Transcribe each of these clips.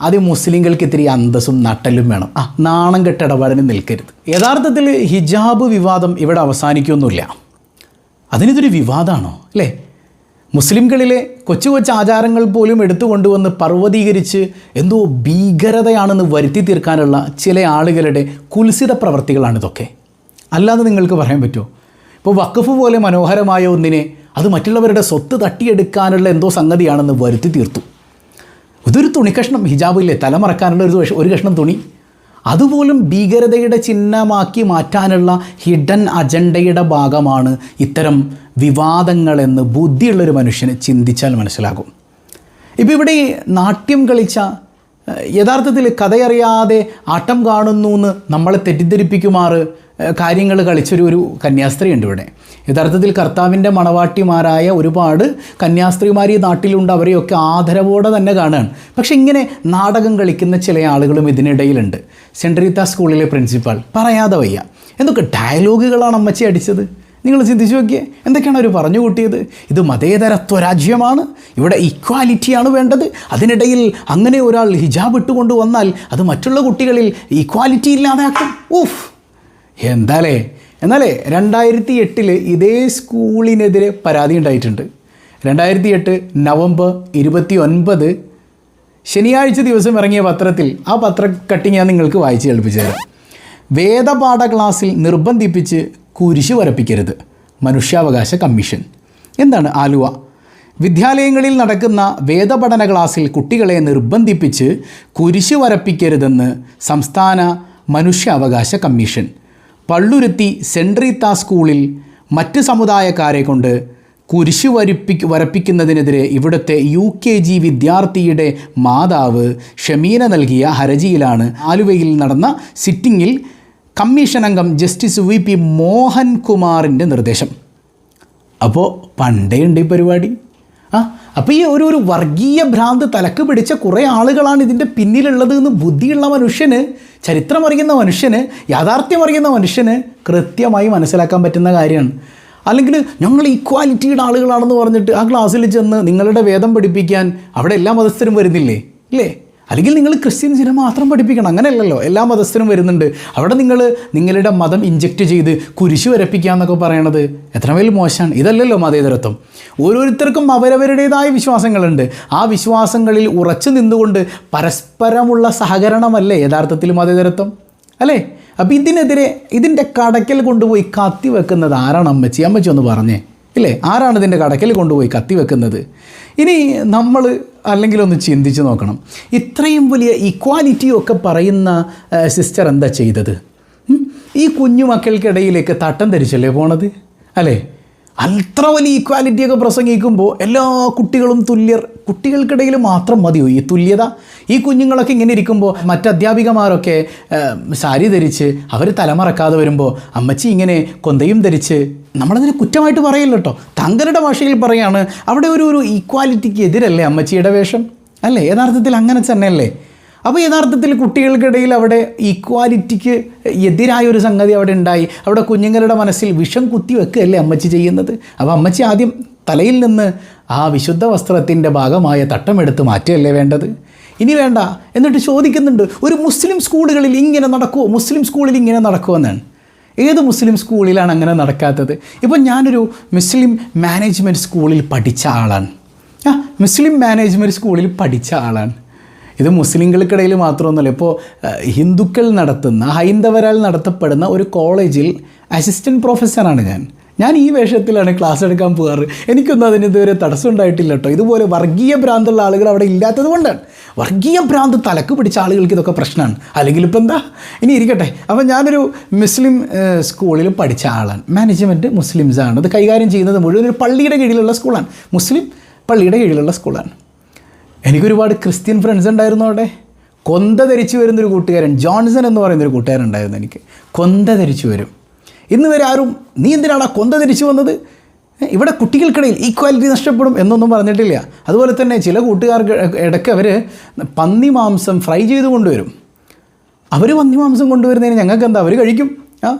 ആദ്യം മുസ്ലിങ്ങൾക്ക് ഇത്തിരി അന്തസ്സും നട്ടലും വേണം. ആ നാണം കെട്ടിടപാടിന് നിൽക്കരുത്. യഥാർത്ഥത്തിൽ ഹിജാബ് വിവാദം ഇവിടെ അവസാനിക്കൊന്നുമില്ല അതിനിതൊരു വിവാദമാണോ അല്ലേ? മുസ്ലിംകളിലെ കൊച്ചു കൊച്ചു ആചാരങ്ങൾ പോലും എടുത്തുകൊണ്ടുവന്ന് പർവതീകരിച്ച് എന്തോ ഭീകരതയാണെന്ന് വരുത്തി തീർക്കാനുള്ള ചില ആളുകളുടെ കുൽസിത പ്രവർത്തികളാണിതൊക്കെ. അല്ലാതെ നിങ്ങൾക്ക് പറയാൻ പറ്റുമോ? ഇപ്പോൾ വഖഫ് പോലെ മനോഹരമായ ഒന്നിനെ അത് മറ്റുള്ളവരുടെ സ്വത്ത് തട്ടിയെടുക്കാനുള്ള എന്തോ സംഗതിയാണെന്ന് വരുത്തി തീർത്തു. ഇതൊരു തുണിക്കഷ്ണം ഹിജാബില്ലേ? തലമറക്കാനുള്ള ഒരു ഒരു കഷ്ണം തുണി. അതുപോലും ഭീകരതയുടെ ചിഹ്നമാക്കി മാറ്റാനുള്ള ഹിഡൻ അജണ്ടയുടെ ഭാഗമാണ് ഇത്തരം വിവാദങ്ങളെന്ന് ബുദ്ധിയുള്ളൊരു മനുഷ്യന് ചിന്തിച്ചാൽ മനസ്സിലാകും. ഇപ്പോൾ ഇവിടെ നാട്യം കളിച്ച യഥാർത്ഥത്തിൽ കഥയറിയാതെ ആട്ടം കാണുന്നു എന്ന് നമ്മളെ തെറ്റിദ്ധരിപ്പിക്കുമാറ് കാര്യങ്ങൾ കളിച്ചൊരു ഒരു കന്യാസ്ത്രീ ഉണ്ട് ഇവിടെ. യഥാർത്ഥത്തിൽ കർത്താവിന്റെ മണവാട്ടിമാരായ ഒരുപാട് കന്യാസ്ത്രീമാർ ഈ നാട്ടിലുണ്ട് അവരെയൊക്കെ ആദരവോടെ തന്നെ കാണുകയാണ് പക്ഷെ ഇങ്ങനെ നാടകം കളിക്കുന്ന ചില ആളുകളും ഇതിനിടയിലുണ്ട്. സെൻട്രീത്ത സ്കൂളിലെ പ്രിൻസിപ്പാൾ പറയാതെ വയ്യ. എന്തൊക്കെ ഡയലോഗുകളാണ് അമ്മച്ചി അടിച്ചത്? നിങ്ങൾ ചിന്തിച്ചു നോക്കിയേ എന്തൊക്കെയാണ് അവർ പറഞ്ഞു കൂട്ടിയത്? ഇത് മതേതരത്വ രാജ്യമാണ് ഇവിടെ ഇക്വാലിറ്റിയാണ് വേണ്ടത്. അതിനിടയിൽ അങ്ങനെ ഒരാൾ ഹിജാബ് ഇട്ടുകൊണ്ട് വന്നാൽ അത് മറ്റുള്ള കുട്ടികളിൽ ഇക്വാലിറ്റി ഇല്ലാതാക്കും. ഊഫ് എന്താലേ? എന്നാലേ രണ്ടായിരത്തി എട്ടിൽ ഇതേ സ്കൂളിനെതിരെ പരാതി ഉണ്ടായിട്ടുണ്ട്. രണ്ടായിരത്തി എട്ട് നവംബർ ഇരുപത്തി ഒൻപത് ശനിയാഴ്ച ദിവസം ഇറങ്ങിയ പത്രത്തിൽ ആ പത്ര കട്ടിങ് ഞാൻ നിങ്ങൾക്ക് വായിച്ച് കേൾപ്പിച്ചു തരാം. വേദപാഠ ക്ലാസ്സിൽ നിർബന്ധിപ്പിച്ച് കുരിശ് വരപ്പിക്കരുത്. മനുഷ്യാവകാശ കമ്മീഷൻ. എന്താണ് ആലുവ? വിദ്യാലയങ്ങളിൽ നടക്കുന്ന വേദപഠന ക്ലാസ്സിൽ കുട്ടികളെ നിർബന്ധിപ്പിച്ച് കുരിശ് വരപ്പിക്കരുതെന്ന് സംസ്ഥാന മനുഷ്യാവകാശ കമ്മീഷൻ. പള്ളുരുത്തി സെൻട്രീത്ത സ്കൂളിൽ മറ്റ് സമുദായക്കാരെ കൊണ്ട് കുരിശ് വരിപ്പി വരപ്പിക്കുന്നതിനെതിരെ ഇവിടുത്തെ യു കെ ജി വിദ്യാർത്ഥിയുടെ മാതാവ് ഷമീന നൽകിയ ഹർജിയിലാണ് ആലുവയിൽ നടന്ന സിറ്റിങ്ങിൽ കമ്മീഷൻ അംഗം ജസ്റ്റിസ് വി പി മോഹൻകുമാറിന്റെ നിർദ്ദേശം. അപ്പോൾ പണ്ടേ ഉണ്ട് ഈ പരിപാടി. ആ അപ്പോൾ ഈ ഒരു ഒരു വർഗീയ ഭ്രാന്ത് തലക്ക് പിടിച്ച കുറേ ആളുകളാണ് ഇതിന്റെ പിന്നിലുള്ളത് എന്ന് ബുദ്ധിയുള്ള മനുഷ്യന് ചരിത്രം അറിയുന്ന മനുഷ്യന് യാഥാർത്ഥ്യം അറിയുന്ന മനുഷ്യന് കൃത്യമായി മനസ്സിലാക്കാൻ പറ്റുന്ന കാര്യമാണ്. അല്ലെങ്കിൽ ഞങ്ങൾ ഈക്വാലിറ്റിയുടെ ആളുകളാണെന്ന് പറഞ്ഞിട്ട് ആ ക്ലാസ്സിൽ ചെന്ന് നിങ്ങളുടെ വേദം പഠിപ്പിക്കാൻ അവിടെ എല്ലാ മതസ്ഥരും വരുന്നില്ലേ? ഇല്ലേ? അല്ലെങ്കിൽ നിങ്ങൾ ക്രിസ്ത്യൻ ക്രിസ്ത്യൻസിനെ മാത്രം പഠിപ്പിക്കണം. അങ്ങനെയല്ലല്ലോ. എല്ലാ മതസ്ഥരും വരുന്നുണ്ട്. അവിടെ നിങ്ങൾ നിങ്ങളുടെ മതം ഇഞ്ചെക്റ്റ് ചെയ്ത് കുരിശ് വരപ്പിക്കുക എന്നൊക്കെ പറയണത് എത്ര വലിയ മോശമാണ്. ഇതല്ലല്ലോ മതേതരത്വം. ഓരോരുത്തർക്കും അവരവരുടേതായ വിശ്വാസങ്ങളുണ്ട്. ആ വിശ്വാസങ്ങളിൽ ഉറച്ചു നിന്നുകൊണ്ട് പരസ്പരമുള്ള സഹകരണമല്ലേ യഥാർത്ഥത്തിൽ മതേതരത്വം? അല്ലേ? അപ്പോൾ ഇതിനെതിരെ ഇതിന്റെ കടക്കൽ കൊണ്ടുപോയി കത്തി വെക്കുന്നത് ആരാണ്? അമ്മച്ചി. അമ്മച്ചി ഒന്ന് പറഞ്ഞേ. ഇല്ലേ? ആരാണ് ഇതിന്റെ കടക്കൽ കൊണ്ടുപോയി കത്തി വെക്കുന്നത്? ഇനി നമ്മൾ അല്ലെങ്കിൽ ഒന്ന് ചിന്തിച്ച് നോക്കണം. ഇത്രയും വലിയ ഇക്വാലിറ്റിയൊക്കെ പറയുന്ന സിസ്റ്റർ എന്താ ചെയ്തത്? ഈ കുഞ്ഞു മക്കൾക്കിടയിലേക്ക് തട്ടം ധരിച്ചല്ലേ പോണത്? അല്ലേ? അത്ര വലിയ ഈക്വാലിറ്റിയൊക്കെ പ്രസംഗിക്കുമ്പോൾ എല്ലാ കുട്ടികളും തുല്യർ കുട്ടികൾക്കിടയിൽ മാത്രം മതിയോ ഈ തുല്യത? ഈ കുഞ്ഞുങ്ങളൊക്കെ ഇങ്ങനെ ഇരിക്കുമ്പോൾ മറ്റ് അധ്യാപികമാരൊക്കെ സാരി ധരിച്ച് അവർ തലമറക്കാതെ വരുമ്പോൾ അമ്മച്ചി ഇങ്ങനെ കൊന്തയും ധരിച്ച് നമ്മളതിനെ കുറ്റമായിട്ട് പറയില്ല കേട്ടോ. തങ്കരുടെ ഭാഷയിൽ പറയാണ് അവിടെ ഒരു ഒരു ഈക്വാലിറ്റിക്ക് എതിരല്ലേ അമ്മച്ചിയുടെ വേഷം? അല്ലേ? യഥാർത്ഥത്തിൽ അങ്ങനെ തന്നെയല്ലേ? അപ്പോൾ യഥാർത്ഥത്തിൽ കുട്ടികൾക്കിടയിൽ അവിടെ ഈക്വാലിറ്റിക്ക് എതിരായ ഒരു സംഗതി അവിടെ ഉണ്ടായി. അവിടെ കുഞ്ഞുങ്ങളുടെ മനസ്സിൽ വിഷം കുത്തി വെക്കുകയല്ലേ അമ്മച്ചി ചെയ്യുന്നത്? അപ്പോൾ അമ്മച്ചി ആദ്യം തലയിൽ നിന്ന് ആ വിശുദ്ധ വസ്ത്രത്തിന്റെ ഭാഗമായ തട്ടമെടുത്ത് മാറ്റുകയല്ലേ വേണ്ടത്? ഇനി വേണ്ട. എന്നിട്ട് ചോദിക്കുന്നുണ്ട് ഒരു മുസ്ലിം സ്കൂളുകളിൽ ഇങ്ങനെ നടക്കുമോ മുസ്ലിം സ്കൂളിൽ ഇങ്ങനെ നടക്കുമോ എന്നാണ്. ഏത് മുസ്ലിം സ്കൂളിലാണ് അങ്ങനെ നടക്കാത്തത്? ഇപ്പം ഞാനൊരു മുസ്ലിം മാനേജ്മെന്റ് സ്കൂളിൽ പഠിച്ച ആളാണ്. ആ മുസ്ലിം മാനേജ്മെന്റ് സ്കൂളിൽ പഠിച്ച ആളാണ്. ഇത് മുസ്ലിങ്ങൾക്കിടയിൽ മാത്രമൊന്നുമല്ല ഇപ്പോൾ ഹിന്ദുക്കൾ നടത്തുന്ന ഹൈന്ദവരാൽ നടത്തപ്പെടുന്ന ഒരു കോളേജിൽ അസിസ്റ്റന്റ് പ്രൊഫസറാണ് ഞാൻ. ഞാൻ ഈ വേഷത്തിലാണ് ക്ലാസ് എടുക്കാൻ പോകാറ്. എനിക്കൊന്നും അതിന് ഇതുവരെ തടസ്സം ഉണ്ടായിട്ടില്ല കേട്ടോ ഇതുപോലെ വർഗീയ ഭ്രാന്തുള്ള ആളുകൾ അവിടെ ഇല്ലാത്തത് കൊണ്ടാണ്. വർഗീയ ഭ്രാന്ത് തലക്ക് പിടിച്ച ആളുകൾക്ക് ഇതൊക്കെ പ്രശ്നമാണ് അല്ലെങ്കിൽ ഇപ്പം എന്താ? ഇനി ഇരിക്കട്ടെ. അപ്പം ഞാനൊരു മുസ്ലിം സ്കൂളിൽ പഠിച്ച ആളാണ്. മാനേജ്മെന്റ് മുസ്ലിംസാണ് അത് കൈകാര്യം ചെയ്യുന്നത് മുഴുവൻ ഒരു പള്ളിയുടെ കീഴിലുള്ള സ്കൂളാണ്. മുസ്ലിം പള്ളിയുടെ കീഴിലുള്ള സ്കൂളാണ്. എനിക്കൊരുപാട് ക്രിസ്ത്യൻ ഫ്രണ്ട്സ് ഉണ്ടായിരുന്നു അവിടെ. കൊന്ത ധരിച്ചു വരുന്നൊരു കൂട്ടുകാരൻ ജോൺസൺ എന്ന് പറയുന്നൊരു കൂട്ടുകാരൻ ഉണ്ടായിരുന്നു എനിക്ക്. കൊന്ത ധരിച്ചു വരും. ഇന്ന് വരെ ആരും നീ എന്തിനാണ് കൊന്ത തിരിച്ചു വന്നത്? ഇവിടെ കുട്ടികൾക്കിടയിൽ ഈക്വാലിറ്റി നഷ്ടപ്പെടും എന്നൊന്നും പറഞ്ഞിട്ടില്ല. അതുപോലെ തന്നെ ചില കൂട്ടുകാർക്ക് ഇടയ്ക്ക് അവർ പന്നി മാംസം ഫ്രൈ ചെയ്ത് കൊണ്ടുവരും. അവർ പന്നി മാംസം കൊണ്ടുവരുന്നതിന് ഞങ്ങൾക്ക് എന്താ? അവർ കഴിക്കും. ആ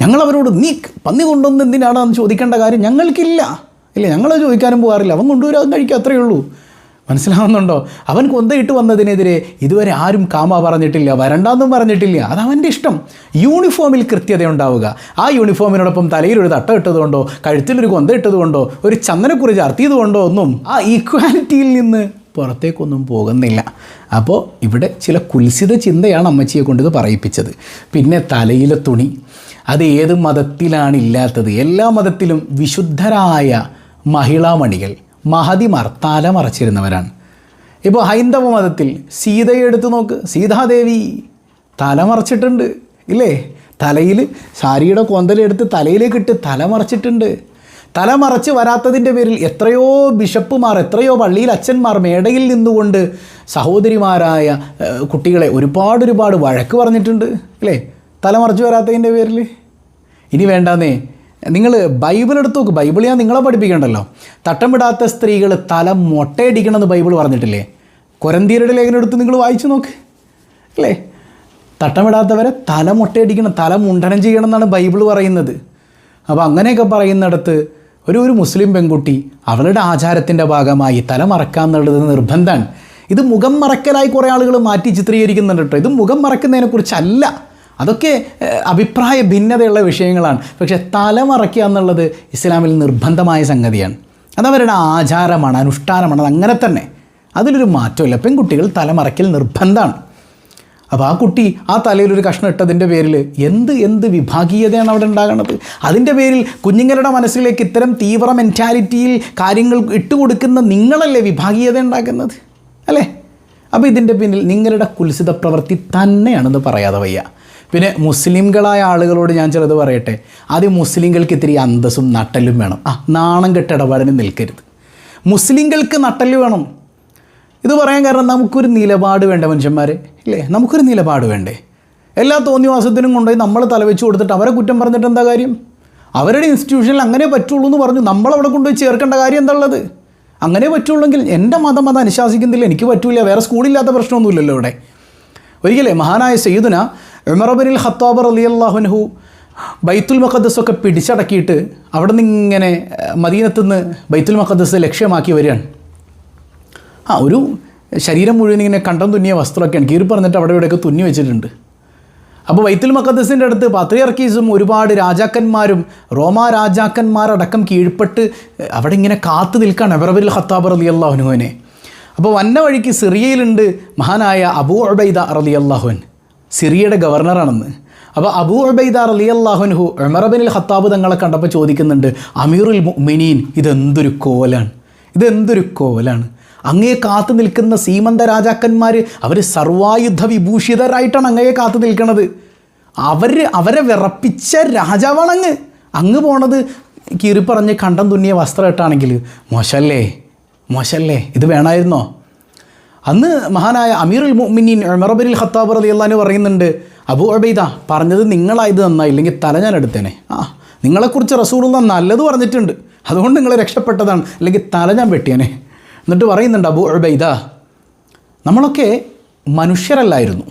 ഞങ്ങൾ അവരോട് നീ പന്നി കൊണ്ടുവന്ന് എന്തിനാണെന്ന് ചോദിക്കേണ്ട കാര്യം ഞങ്ങൾക്കില്ല. ഇല്ല ഞങ്ങൾ ചോദിക്കാനും പോകാറില്ല. അവൻ കൊണ്ടുവരും അവൻ കഴിക്കുക അത്രയേ ഉള്ളൂ. മനസ്സിലാവുന്നുണ്ടോ? അവൻ കൊന്തയിട്ട് വന്നതിനെതിരെ ഇതുവരെ ആരും കാമ പറഞ്ഞിട്ടില്ല വരണ്ടാന്നും പറഞ്ഞിട്ടില്ല. അത് അവന്റെ ഇഷ്ടം. യൂണിഫോമിൽ കൃത്യത ഉണ്ടാവുക ആ യൂണിഫോമിനോടൊപ്പം തലയിൽ ഒരു തട്ട ഇട്ടതുകൊണ്ടോ കഴുത്തിലൊരു കൊന്ത ഇട്ടതുകൊണ്ടോ ഒരു ചന്ദനക്കുറി ചർത്തിയതുകൊണ്ടോ ഒന്നും ആ ഈക്വാലിറ്റിയിൽ നിന്ന് പുറത്തേക്കൊന്നും പോകുന്നില്ല. അപ്പോൾ ഇവിടെ ചില കുൽസിത ചിന്തയാണ് അമ്മച്ചിയെ കൊണ്ടിത് പറയിപ്പിച്ചത്. പിന്നെ തലയിലെ തുണി. അത് ഏത് മതത്തിലാണ് ഇല്ലാത്തത് എല്ലാ മതത്തിലും വിശുദ്ധരായ മഹിളാമണികൾ. മഹതിമാർ തല മറച്ചിരുന്നവരാണ് ഇപ്പോൾ ഹൈന്ദവ മതത്തിൽ സീതയെ എടുത്തു നോക്ക്. സീതാദേവി തല മറച്ചിട്ടുണ്ട് ഇല്ലേ? തലയിൽ സാരിയുടെ കൊന്തലെടുത്ത് തലയിലേക്ക് ഇട്ട് തല മറച്ചിട്ടുണ്ട് തല മറച്ച് വരാത്തതിന്റെ പേരിൽ എത്രയോ ബിഷപ്പുമാർ എത്രയോ പള്ളിയിൽ അച്ഛന്മാർ മേടയിൽ നിന്നുകൊണ്ട് സഹോദരിമാരായ കുട്ടികളെ ഒരുപാട് ഒരുപാട് വഴക്ക് പറഞ്ഞിട്ടുണ്ട് അല്ലേ തല മറച്ച് വരാത്തതിന്റെ പേരിൽ. ഇനി വേണ്ടാന്നേ നിങ്ങൾ ബൈബിൾ എടുത്ത് നോക്ക്. ബൈബിൾ ഞാൻ നിങ്ങളെ പഠിപ്പിക്കണ്ടല്ലോ. തട്ടം വിടാത്ത സ്ത്രീകൾ തല മൊട്ടയടിക്കണമെന്ന് ബൈബിൾ പറഞ്ഞിട്ടില്ലേ? കൊരന്തീരുടെ ലേഖനം എടുത്ത് നിങ്ങൾ വായിച്ചു നോക്ക്. അല്ലേ? തട്ടം വിടാത്തവരെ തല മൊട്ടയടിക്കണം തല മുണ്ടനം ചെയ്യണം എന്നാണ് ബൈബിൾ പറയുന്നത്. അപ്പോൾ അങ്ങനെയൊക്കെ പറയുന്നിടത്ത് ഒരു ഒരു മുസ്ലിം പെൺകുട്ടി അവളുടെ ആചാരത്തിന്റെ ഭാഗമായി തല മറക്കുക എന്നുള്ളത് നിർബന്ധമാണ്. ഇത് മുഖം മറക്കലായി കുറേ ആളുകൾ മാറ്റി ചിത്രീകരിക്കുന്നുണ്ട് കേട്ടോ. ഇത് മുഖം മറക്കുന്നതിനെക്കുറിച്ചല്ല. അതൊക്കെ അഭിപ്രായ ഭിന്നതയുള്ള വിഷയങ്ങളാണ്. പക്ഷേ തലമറയ്ക്കുക എന്നുള്ളത് ഇസ്ലാമിൽ നിർബന്ധമായ സംഗതിയാണ്. അതവരുടെ ആചാരമാണ് അനുഷ്ഠാനമാണ് അതങ്ങനെ തന്നെ. അതിലൊരു മാറ്റമില്ല. പെൺകുട്ടികൾ തലമറയ്ക്കൽ നിർബന്ധമാണ്. അപ്പോൾ ആ കുട്ടി ആ തലയിൽ ഒരു കഷ്ണം ഇട്ടതിന്റെ പേരിൽ എന്ത് എന്ത് വിഭാഗീയതയാണ് അവിടെ ഉണ്ടാകുന്നത് അതിന്റെ പേരിൽ കുഞ്ഞുങ്ങളുടെ മനസ്സിലേക്ക് ഇത്തരം തീവ്ര മെന്റാലിറ്റിയിൽ കാര്യങ്ങൾ ഇട്ടുകൊടുക്കുന്ന നിങ്ങളല്ലേ വിഭാഗീയത ഉണ്ടാക്കുന്നത്? അല്ലേ? അപ്പോൾ ഇതിന്റെ പിന്നിൽ നിങ്ങളുടെ കുൽസിത പ്രവൃത്തി തന്നെയാണെന്ന് പറയാതെ വയ്യ. പിന്നെ മുസ്ലിംകളായ ആളുകളോട് ഞാൻ ചിലത് പറയട്ടെ? ആദ്യം മുസ്ലിങ്ങൾക്ക് ഇത്തിരി അന്തസ്സും നട്ടലും വേണം. ആ നാണം കെട്ടിടപാടിന് നിൽക്കരുത്. മുസ്ലിങ്ങൾക്ക് നട്ടൽ വേണം. ഇത് പറയാൻ കാരണം നമുക്കൊരു നിലപാട് വേണ്ട മനുഷ്യന്മാരെ? ഇല്ലേ? നമുക്കൊരു നിലപാട് വേണ്ടേ? എല്ലാ തോന്നിവാസത്തിനും കൊണ്ടുപോയി നമ്മൾ തലവെച്ച് കൊടുത്തിട്ട് അവരെ കുറ്റം പറഞ്ഞിട്ട് എന്താ കാര്യം? അവരുടെ ഇൻസ്റ്റിറ്റ്യൂഷനിൽ അങ്ങനെ പറ്റുള്ളൂ എന്ന് പറഞ്ഞു നമ്മളവിടെ കൊണ്ടുപോയി ചേർക്കേണ്ട കാര്യം എന്താ ഉള്ളത്? അങ്ങനെ പറ്റുള്ളെങ്കിൽ എന്റെ മതം അത് അനുശാസിക്കുന്നില്ല എനിക്ക് പറ്റൂല വേറെ സ്കൂളില്ലാത്ത പ്രശ്നമൊന്നുമില്ലല്ലോ ഇവിടെ. ഒരിക്കലേ മഹാനായ സയ്യിദുന ഉമറബനിൽ ഖത്താബ് അലി അള്ളാഹുനഹു ബൈത്തുൽ മഖദ്ദസ് ഒക്കെ പിടിച്ചടക്കിയിട്ട് അവിടെ നിന്ന് ഇങ്ങനെ മദീനത്തുനിന്ന് ബൈത്തുൽ മഖദ്ദസ് ലക്ഷ്യമാക്കി വരികയാണ്. ആ ഒരു ശരീരം മുഴുവൻ ഇങ്ങനെ കണ്ടം തുന്നിയ വസ്ത്രമൊക്കെയാണ്. കീറി പറഞ്ഞിട്ട് അവിടെ ഇവിടെയൊക്കെ തുന്നി വെച്ചിട്ടുണ്ട്. അപ്പോൾ വൈത്തുൽ മക്കദ്സിന്റെ അടുത്ത് പത്രിയർക്കീസും ഒരുപാട് രാജാക്കന്മാരും റോമാ രാജാക്കന്മാരടക്കം കീഴ്പ്പെട്ട് അവിടെ ഇങ്ങനെ കാത്തു നിൽക്കുകയാണ് എബറബിൽ ഖത്താബ് റലി അള്ളാഹുനുവിനെ അപ്പോൾ വന്ന വഴിക്ക് സിറിയയിലുണ്ട് മഹാനായ അബൂ അബൈദ റലി അള്ളാഹുൻ സിറിയയുടെ ഗവർണറാണെന്ന്. അപ്പോൾ അബൂ ഉബൈദ അലി അള്ളാഹുൻഹു ഉമറബിനിൽ ഖത്താബ് തങ്ങളെ കണ്ടപ്പോൾ ചോദിക്കുന്നുണ്ട് അമീറുൽ മുഅ്മിനീൻ ഇതെന്തൊരു കോലാണ്? ഇതെന്തൊരു കോലാണ്? അങ്ങയെ കാത്തു നിൽക്കുന്ന സീമന്ത രാജാക്കന്മാർ അവർ സർവായുധ വിഭൂഷിതരായിട്ടാണ് അങ്ങയെ കാത്തു നിൽക്കുന്നത് അവർ അവരെ വിറപ്പിച്ച രാജാവാണങ്ങ്. അങ്ങ് പോണത് കീറി പറഞ്ഞ് കണ്ടം തുന്നിയ വസ്ത്രം ഇട്ടാണെങ്കിൽ മോശല്ലേ? മോശല്ലേ? ഇത് വേണമായിരുന്നോ അന്ന് മഹാനായ അമീറുൽ മുഅ്മിനീൻ ഉമറബിൽ ഖത്താബ് റലി അള്ളഹാന് പറയുന്നുണ്ട് അബു അബൈദ പറഞ്ഞത് നിങ്ങളായത് നന്നായില്ലെങ്കിൽ തല ഞാൻ എടുത്തേനെ. ആ നിങ്ങളെക്കുറിച്ച് റസൂലുള്ള നല്ലത് പറഞ്ഞിട്ടുണ്ട്. അതുകൊണ്ട് നിങ്ങൾ രക്ഷപ്പെട്ടതാണ് അല്ലെങ്കിൽ തല ഞാൻ വെട്ടിയനെ. എന്നിട്ട് പറയുന്നുണ്ട് അബു അബൈദ നമ്മളൊക്കെ മനുഷ്യരല്ലായിരുന്നു.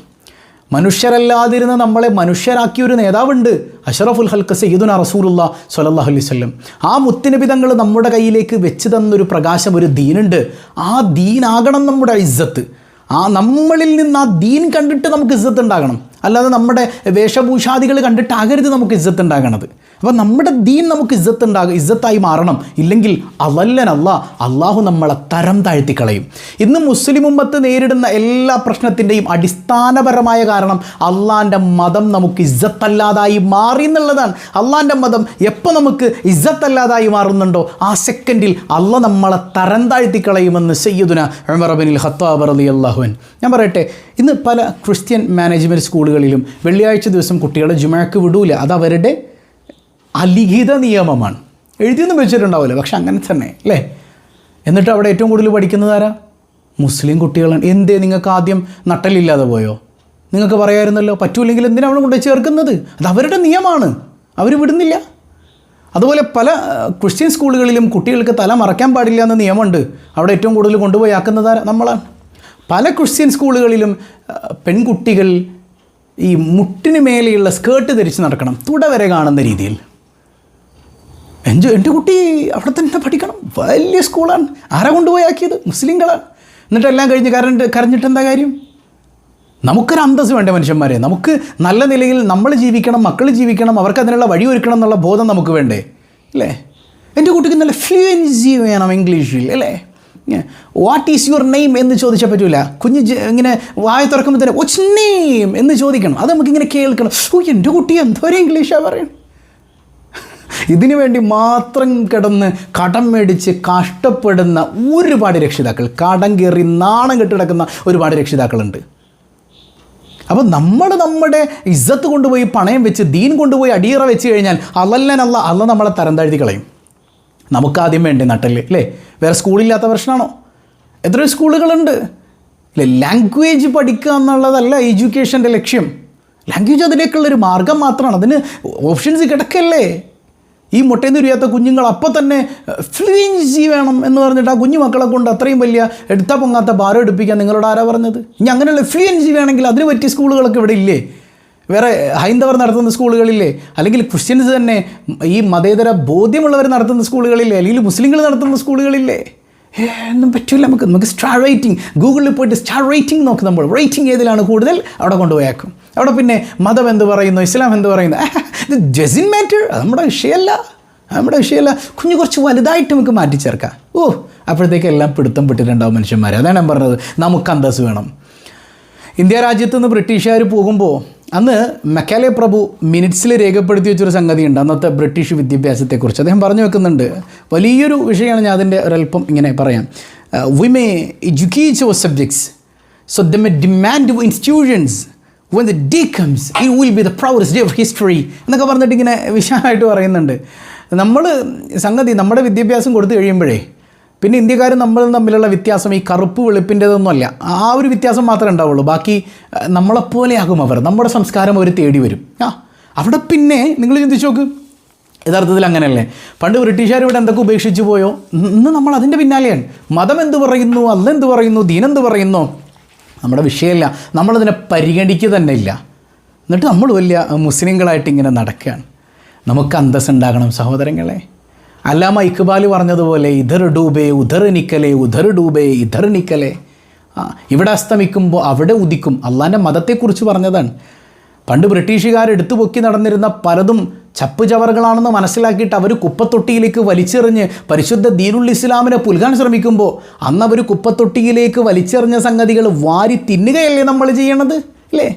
മനുഷ്യരല്ലാതിരുന്ന നമ്മളെ മനുഷ്യരാക്കിയ ഒരു നേതാവുണ്ട്. അഷറഫുൽ ഹൽക്ക് സയ്യിദുന റസൂലുള്ള സ്വലല്ലാഹു അലൈഹി വസല്ലം. ആ മുത്തിനിബിതങ്ങൾ നമ്മുടെ കയ്യിലേക്ക് വെച്ച് തന്നൊരു പ്രകാശം ഒരു ദീനുണ്ട്. ആ ദീനാകണം നമ്മുടെ ഇസ്സത്ത്. ആ നമ്മളിൽ നിന്ന് ആ ദീൻ കണ്ടിട്ട് നമുക്ക് ഇസ്സത്ത് ഉണ്ടാകണം. അല്ലാതെ നമ്മുടെ വേഷഭൂഷാദികൾ കണ്ടിട്ടാകരുത് നമുക്ക് ഇജ്ജത്ത് ഉണ്ടാകണത് അപ്പോൾ നമ്മുടെ ദീൻ നമുക്ക് ഇജ്ജത്ത് ഉണ്ടാകും ഇജ്ജത്തായി മാറണം. ഇല്ലെങ്കിൽ അവല്ലനല്ല അള്ളാഹു നമ്മളെ തരം താഴ്ത്തിക്കളയും. ഇന്ന് മുസ്ലിം ഉമ്മത്ത് നേരിടുന്ന എല്ലാ പ്രശ്നത്തിന്റെയും അടിസ്ഥാനപരമായ കാരണം അള്ളാന്റെ മതം നമുക്ക് ഇജ്ജത്തല്ലാതായി മാറി എന്നുള്ളതാണ്. അള്ളാന്റെ മതം എപ്പോൾ നമുക്ക് ഇജ്ജത്തല്ലാതായി മാറുന്നുണ്ടോ? ആ സെക്കൻഡിൽ അള്ള നമ്മളെ തരം താഴ്ത്തിക്കളയുമെന്ന് സയ്യദുന ഉമറബിനിൽ ഖത്താബ് അലി അള്ളാഹുൻ ഞാൻ പറയട്ടെ ഇന്ന് പല ക്രിസ്ത്യൻ മാനേജ്മെന്റ് സ്കൂളുകളിലും വെള്ളിയാഴ്ച ദിവസം കുട്ടികളെ ജുമാക്ക് വിടൂല. അത് അവരുടെ അലിഖിത നിയമമാണ്. എഴുതിയൊന്നും വെച്ചിട്ടുണ്ടാവില്ല. പക്ഷെ അങ്ങനെ തന്നെ അല്ലേ? എന്നിട്ട് അവിടെ ഏറ്റവും കൂടുതൽ പഠിക്കുന്നത് ആരാ? മുസ്ലിം കുട്ടികളാണ്. എന്തേ നിങ്ങൾക്ക് ആദ്യം നട്ടലില്ലാതെ പോയോ? നിങ്ങൾക്ക് പറയാമായിരുന്നല്ലോ പറ്റൂല്ലെങ്കിൽ എന്തിനാണ് അവിടെ കൊണ്ടുപോയി ചേർക്കുന്നത്? അത് അവരുടെ നിയമമാണ്. അവർ വിടുന്നില്ല. അതുപോലെ പല ക്രിസ്ത്യൻ സ്കൂളുകളിലും കുട്ടികൾക്ക് തല മറക്കാൻ പാടില്ല എന്ന നിയമമുണ്ട്. അവിടെ ഏറ്റവും കൂടുതൽ കൊണ്ടുപോയി ആക്കുന്നത് നമ്മളാണ്. പല ക്രിസ്ത്യൻ സ്കൂളുകളിലും പെൺകുട്ടികൾ ഈ മുട്ടിന് മേലെയുള്ള സ്കേർട്ട് ധരിച്ച് നടക്കണം. തുട വരെ കാണുന്ന രീതിയിൽ. എന്റെ എന്റെ കുട്ടി അവിടെ തന്നെ പഠിക്കണം. വലിയ സ്കൂളാണ്. ആരാ കൊണ്ടുപോയി ആക്കിയത്? മുസ്ലിങ്ങളാണ്. എന്നിട്ടെല്ലാം കഴിഞ്ഞ് കരണ്ട് കരഞ്ഞിട്ട് എന്താ കാര്യം? നമുക്കൊരു അന്തസ് വേണ്ട മനുഷ്യന്മാരെ? നമുക്ക് നല്ല നിലയിൽ നമ്മൾ ജീവിക്കണം മക്കൾ ജീവിക്കണം അവർക്ക് അതിനുള്ള വഴി ഒരുക്കണം എന്നുള്ള ബോധം നമുക്ക് വേണ്ടേ? അല്ലേ? എന്റെ കുട്ടിക്ക് നല്ല ഫ്ലുവൻസി വേണം ഇംഗ്ലീഷിൽ അല്ലേ? വാട്ട് ഈസ് യുവർ നെയിം എന്ന് ചോദിച്ചാൽ പറ്റൂല. കുഞ്ഞ് ഇങ്ങനെ വായ തുറക്കുമ്പോൾ തന്നെ ഒച്ച് നെയിം എന്ന് ചോദിക്കണം. അത് നമുക്കിങ്ങനെ കേൾക്കണം. ഓ എന്റെ കുട്ടി എന്തോരം ഇംഗ്ലീഷാണ് പറയുന്നത് ഇതിനു വേണ്ടി മാത്രം കിടന്ന് കടം മേടിച്ച് കഷ്ടപ്പെടുന്ന ഒരുപാട് രക്ഷിതാക്കൾ കടം കയറി നാണം കെട്ടി കിടക്കുന്ന ഒരുപാട് രക്ഷിതാക്കളുണ്ട്. അപ്പോൾ നമ്മൾ നമ്മുടെ ഇജ്ജത്ത് കൊണ്ടുപോയി പണയം വെച്ച് ദീൻ കൊണ്ടുപോയി അടിയറ വെച്ച് കഴിഞ്ഞാൽ അല്ലല്ലനല്ല അല്ല നമ്മളെ തരം താഴ്ത്തി കളയും. നമുക്കാദ്യം വേണ്ടേ നട്ടൽ അല്ലേ? വേറെ സ്കൂളില്ലാത്ത പ്രശ്നമാണോ എത്രയോ സ്കൂളുകളുണ്ട്. അല്ലേ ലാംഗ്വേജ് പഠിക്കുക എന്നുള്ളതല്ല എഡ്യൂക്കേഷന്റെ ലക്ഷ്യം. ലാംഗ്വേജ് അതിലേക്കുള്ളൊരു മാർഗം മാത്രമാണ്. അതിന് ഓപ്ഷൻസ് കിടക്കല്ലേ. ഈ മുട്ടയിൽ നിന്ന് ഉരിയാത്ത കുഞ്ഞുങ്ങൾ അപ്പോൾ തന്നെ ഫ്ലുവൻസി വേണം എന്ന് പറഞ്ഞിട്ട് ആ കുഞ്ഞു മക്കളെ കൊണ്ട് അത്രയും വലിയ എടുത്താൽ പൊങ്ങാത്ത ഭാരം എടുപ്പിക്കാൻ നിങ്ങളോട് ആരാ പറഞ്ഞത്? ഇനി അങ്ങനെയുള്ള ഫ്ലുവൻസി വേണമെങ്കിൽ അതിന് പറ്റിയ സ്കൂളുകളൊക്കെ ഇവിടെ ഇല്ലേ? വേറെ ഹൈന്ദവർ നടത്തുന്ന സ്കൂളുകളില്ലേ? അല്ലെങ്കിൽ ക്രിസ്ത്യൻസ് തന്നെ ഈ മതേതര ബോധ്യമുള്ളവർ നടത്തുന്ന സ്കൂളുകളില്ലേ? അല്ലെങ്കിൽ മുസ്ലിങ്ങൾ നടത്തുന്ന സ്കൂളുകളില്ലേ? ഒന്നും പറ്റില്ല നമുക്ക്. നമുക്ക് സ്റ്റാർ റേറ്റിംഗ് ഗൂഗിളിൽ പോയിട്ട് സ്റ്റാർ റേറ്റിംഗ് നോക്ക് നമ്മൾ. റേറ്റിംഗ് ഏതിലാണ് കൂടുതൽ? അവിടെ കൊണ്ടുപോയേക്കും. അവിടെ പിന്നെ മതം എന്ത് പറയുന്നു? ഇസ്ലാം എന്ത് പറയുന്നു? ഇത് ജസിൻ മാറ്റർ നമ്മുടെ വിഷയമല്ല. നമ്മുടെ വിഷയമല്ല. കുഞ്ഞു കുറച്ച് വലുതായിട്ട് നമുക്ക് മാറ്റി ചേർക്കാം. ഓ അപ്പോഴത്തേക്ക് എല്ലാം പിടുത്തം പെട്ടിട്ടുണ്ടാവും മനുഷ്യന്മാർ അതാണ് ഞാൻ പറഞ്ഞത്. നമുക്ക് അന്തസ് വേണം. ഇന്ത്യ രാജ്യത്ത് നിന്ന് ബ്രിട്ടീഷുകാർ പോകുമ്പോൾ അന്ന് മെക്കാലെ പ്രഭു മിനിറ്റ്സിൽ രേഖപ്പെടുത്തി വെച്ചൊരു സംഗതിയുണ്ട്. അന്നത്തെ ബ്രിട്ടീഷ് വിദ്യാഭ്യാസത്തെക്കുറിച്ച്. അദ്ദേഹം പറഞ്ഞു വെക്കുന്നുണ്ട് വലിയൊരു വിഷയമാണ് ഞാൻ അതിന്റെ ഒരല്പം ഇങ്ങനെ പറയാം. We may educate our subjects so they may demand institutions when the day comes it will be the proudest day of history എന്നൊക്കെ പറഞ്ഞിട്ട് ഇങ്ങനെ വിശാലമായിട്ട് പറയുന്നുണ്ട്. നമ്മൾ സംഗതി നമ്മുടെ വിദ്യാഭ്യാസം കൊടുത്തു കഴിയുമ്പോഴേ പിന്നെ ഇന്ത്യക്കാരും നമ്മളും തമ്മിലുള്ള വ്യത്യാസം ഈ കറുപ്പ് വെളുപ്പിന്റെതൊന്നുമല്ല. ആ ഒരു വ്യത്യാസം മാത്രമേ ഉണ്ടാവുള്ളൂ. ബാക്കി നമ്മളെപ്പോലെയാകും അവർ. നമ്മുടെ സംസ്കാരം അവർ തേടി വരും. ആ അവിടെ പിന്നെ നിങ്ങൾ ചിന്തിച്ചു നോക്ക്. യഥാർത്ഥത്തിൽ അങ്ങനെയല്ലേ? പണ്ട് ബ്രിട്ടീഷുകാർ ഇവിടെ എന്തൊക്കെ ഉപേക്ഷിച്ച് പോയോ? ഇന്ന് നമ്മൾ അതിന്റെ പിന്നാലെയാണ്. മതം എന്ത് പറയുന്നു അല്ല എന്ത് പറയുന്നു ദീനെന്ത് പറയുന്നു? നമ്മുടെ വിഷയമല്ല. നമ്മളതിനെ പരിഗണിക്കുക തന്നെ ഇല്ല. എന്നിട്ട് നമ്മൾ വലിയ മുസ്ലിങ്ങളായിട്ട് ഇങ്ങനെ നടക്കുകയാണ്. നമുക്ക് അന്തസ്സുണ്ടാകണം സഹോദരങ്ങളെ. അല്ലാമ ഇക്ബാൽ പറഞ്ഞതുപോലെ ഇധർ ഡൂബേ ഉധർ നിക്കലേ ഉധർ ഡൂബേ ഇധർ നിക്കലേ. ഇവിടെ അസ്തമിക്കുമ്പോൾ അവിടെ ഉദിക്കും. അള്ളാന്റെ മതത്തെക്കുറിച്ച് പറഞ്ഞതാണ്. പണ്ട് ബ്രിട്ടീഷുകാർ എടുത്തു പൊക്കി നടന്നിരുന്ന പലതും ചപ്പ് ചവറുകളാണെന്ന് മനസ്സിലാക്കിയിട്ട് അവർ കുപ്പത്തൊട്ടിയിലേക്ക് വലിച്ചെറിഞ്ഞ് പരിശുദ്ധ ദീനുൽ ഇസ്ലാമിനെ പുൽകാൻ ശ്രമിക്കുമ്പോൾ അന്ന് അവർ കുപ്പത്തൊട്ടിയിലേക്ക് വലിച്ചെറിഞ്ഞ സംഗതികൾ വാരി തിന്നുകയല്ലേ നമ്മൾ ചെയ്യണത്? അല്ലേ?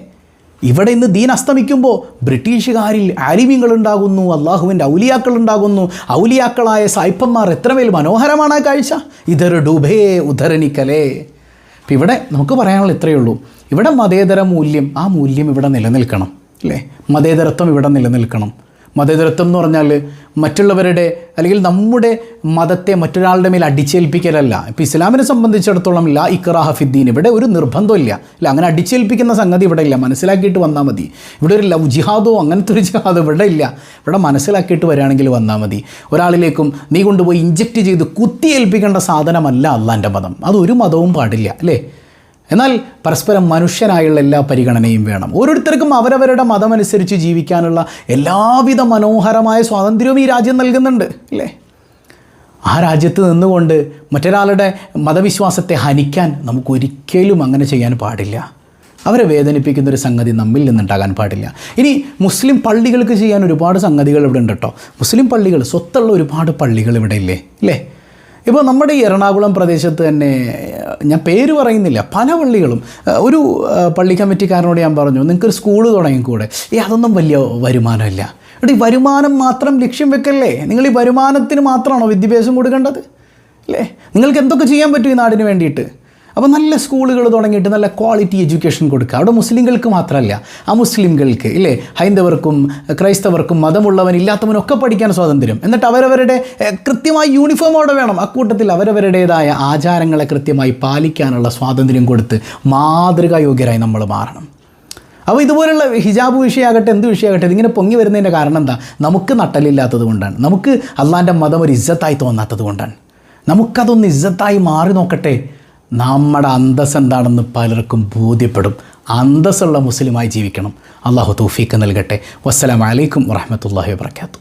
ഇവിടെ ഇന്ന് ദീൻ അസ്തമിക്കുമ്പോൾ ബ്രിട്ടീഷുകാരിൽ ആലിമ്യങ്ങൾ ഉണ്ടാകുന്നു അള്ളാഹുവിന്റെ ഔലിയാക്കൾ ഉണ്ടാകുന്നു ഔലിയാക്കളായ സായിപ്പന്മാർ എത്രമേൽ മനോഹരമാണ് ആ കാഴ്ച? ഇതൊരു ഡുബേ ഉദ്ധരണിക്കലേ. അപ്പം ഇവിടെ നമുക്ക് പറയാനുള്ള ഇത്രയേ ഉള്ളൂ. ഇവിടെ മതേതര മൂല്യം ആ മൂല്യം ഇവിടെ നിലനിൽക്കണം അല്ലേ? മതേതരത്വം ഇവിടെ നിലനിൽക്കണം. മതേതരത്വം എന്ന് പറഞ്ഞാൽ മറ്റുള്ളവരുടെ അല്ലെങ്കിൽ നമ്മുടെ മതത്തെ മറ്റൊരാളുടെ മേൽ അടിച്ചേൽപ്പിക്കലല്ല. ഇപ്പോൾ ഇസ്ലാമിനെ സംബന്ധിച്ചിടത്തോളം ലാ ഇക്റാഹ ഫിദ്ദീൻ ഇവിടെ ഒരു നിർബന്ധമില്ല ഇല്ല അങ്ങനെ അടിച്ചേൽപ്പിക്കുന്ന സംഗതി ഇവിടെ ഇല്ല. മനസ്സിലാക്കിയിട്ട് വന്നാൽ മതി. ഇവിടെ ഒരു ലവ് ജിഹാദോ അങ്ങനത്തെ ഒരു ജിഹാദോ ഇവിടെ ഇല്ല. ഇവിടെ മനസ്സിലാക്കിയിട്ട് വരികയാണെങ്കിൽ വന്നാൽ മതി. ഒരാളിലേക്കും നീ കൊണ്ടുപോയി ഇഞ്ചക്റ്റ് ചെയ്ത് കുത്തിയേൽപ്പിക്കേണ്ട സാധനമല്ല അള്ളാന്റെ മതം. അതൊരു മതവും പാടില്ല അല്ലേ? എന്നാൽ പരസ്പരം മനുഷ്യനായുള്ള എല്ലാ പരിഗണനയും വേണം. ഓരോരുത്തർക്കും അവരവരുടെ മതമനുസരിച്ച് ജീവിക്കാനുള്ള എല്ലാവിധ മനോഹരമായ സ്വാതന്ത്ര്യവും ഈ രാജ്യം നൽകുന്നുണ്ട് അല്ലേ? ആ രാജ്യത്ത് നിന്നുകൊണ്ട് മറ്റൊരാളുടെ മതവിശ്വാസത്തെ ഹനിക്കാൻ നമുക്കൊരിക്കലും അങ്ങനെ ചെയ്യാൻ പാടില്ല. അവരെ വേദനിപ്പിക്കുന്ന ഒരു സംഗതി നമ്മിൽ നിന്നുണ്ടാകാൻ പാടില്ല. ഇനി മുസ്ലിം പള്ളികൾക്ക് ചെയ്യാൻ ഒരുപാട് സംഗതികൾ ഇവിടെ ഉണ്ട് കേട്ടോ മുസ്ലിം പള്ളികൾ സ്വത്തുള്ള ഒരുപാട് പള്ളികൾ ഇവിടെ ഇല്ലേ? അല്ലേ ഇപ്പോൾ നമ്മുടെ ഈ എറണാകുളം പ്രദേശത്ത് തന്നെ ഞാൻ പേര് പറയുന്നില്ല. പല പള്ളികളും ഒരു പള്ളി കമ്മിറ്റിക്കാരനോട് ഞാൻ പറഞ്ഞു നിങ്ങൾക്കൊരു സ്കൂൾ തുടങ്ങിക്കൂടെ? ഏ അതൊന്നും വലിയ വരുമാനമില്ല. എടീ വരുമാനം മാത്രം ലക്ഷ്യം വെക്കല്ലേ? നിങ്ങൾ ഈ വരുമാനത്തിന് മാത്രമാണോ വിദ്യാഭ്യാസം കൊടുക്കേണ്ടത്? അല്ലേ? നിങ്ങൾക്ക് എന്തൊക്കെ ചെയ്യാൻ പറ്റും ഈ നാടിന് വേണ്ടിയിട്ട്? അപ്പോൾ നല്ല സ്കൂളുകൾ തുടങ്ങിയിട്ട് നല്ല ക്വാളിറ്റി എഡ്യൂക്കേഷൻ കൊടുക്കുക. അവിടെ മുസ്ലിംകൾക്ക് മാത്രമല്ല ആ മുസ്ലിംകൾക്ക് ഇല്ലേ? ഹൈന്ദവർക്കും ക്രൈസ്തവർക്കും മതമുള്ളവൻ ഇല്ലാത്തവനൊക്കെ പഠിക്കാൻ സ്വാതന്ത്ര്യം. എന്നിട്ട് അവരവരുടെ കൃത്യമായി യൂണിഫോം അവിടെ വേണം. അക്കൂട്ടത്തിൽ അവരവരുടേതായ ആചാരങ്ങളെ കൃത്യമായി പാലിക്കാനുള്ള സ്വാതന്ത്ര്യം കൊടുത്ത് മാതൃകായോഗ്യരായി നമ്മൾ മാറണം. അപ്പോൾ ഇതുപോലുള്ള ഹിജാബ് വിഷയമാകട്ടെ എന്ത് വിഷയമാകട്ടെ ഇതിങ്ങനെ പൊങ്ങി വരുന്നതിന്റെ കാരണം എന്താ? നമുക്ക് നട്ടലില്ലാത്തത് കൊണ്ടാണ്. നമുക്ക് അള്ളാന്റെ മതം ഒരു ഇജ്ജത്തായി തോന്നാത്തത് കൊണ്ടാണ്. നമുക്കതൊന്ന് ഇജ്ജത്തായി മാറി നോക്കട്ടെ. നമ്മുടെ അന്തസ് എന്താണെന്ന് പലർക്കും ബോധ്യപ്പെടും. അന്തസ്സുള്ള മുസ്ലിമായി ജീവിക്കണം. അള്ളാഹു തൗഫീക്ക് നൽകട്ടെ. വസ്സലാമലൈക്കും വറഹമത്തല്ലാഹി വാത്തു